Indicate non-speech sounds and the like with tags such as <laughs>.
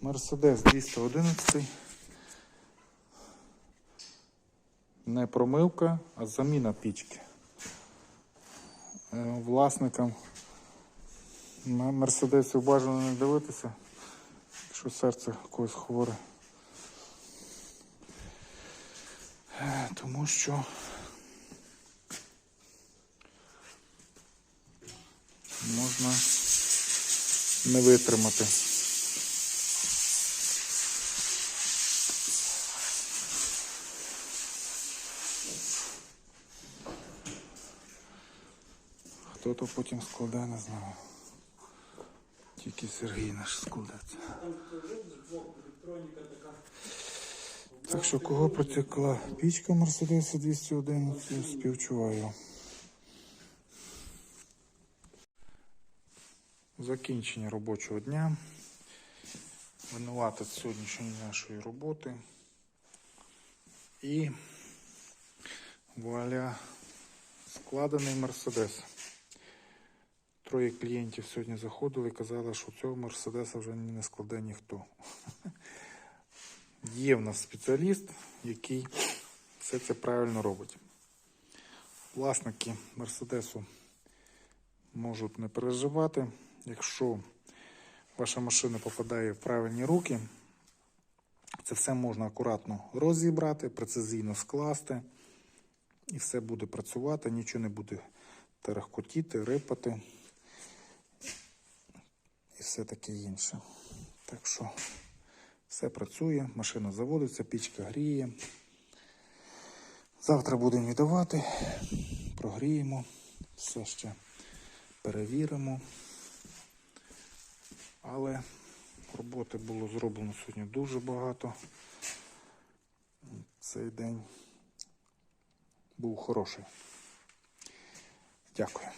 Мерседес 211. Не промивка, а заміна пічки. Е, Власникам на Мерседесів бажано не дивитися, якщо серце когось хворе. Е, Тому що можна не витримати. Хто то потім складе, не знаю. Тільки Сергій наш складеться. Так що кого протекла пічка Мерседеса 211, співчуваю. Закінчення робочого дня. Винуватець сьогоднішньої нашої роботи. І вуаля складений Мерседес. Троє клієнтів сьогодні заходили і казали, що цього Мерседеса вже не складе ніхто. <laughs> Є в нас спеціаліст, який все це правильно робить. Власники Мерседесу можуть не переживати, якщо ваша машина попадає в правильні руки, це все можна акуратно розібрати, прецизійно скласти, і все буде працювати, нічого не буде терехкотіти, рипати і все таке інше. Так що все працює, машина заводиться, пічка гріє. Завтра будемо віддавати, прогріємо, все ще перевіримо. Але роботи було зроблено сьогодні дуже багато. Цей день був хороший. Дякую.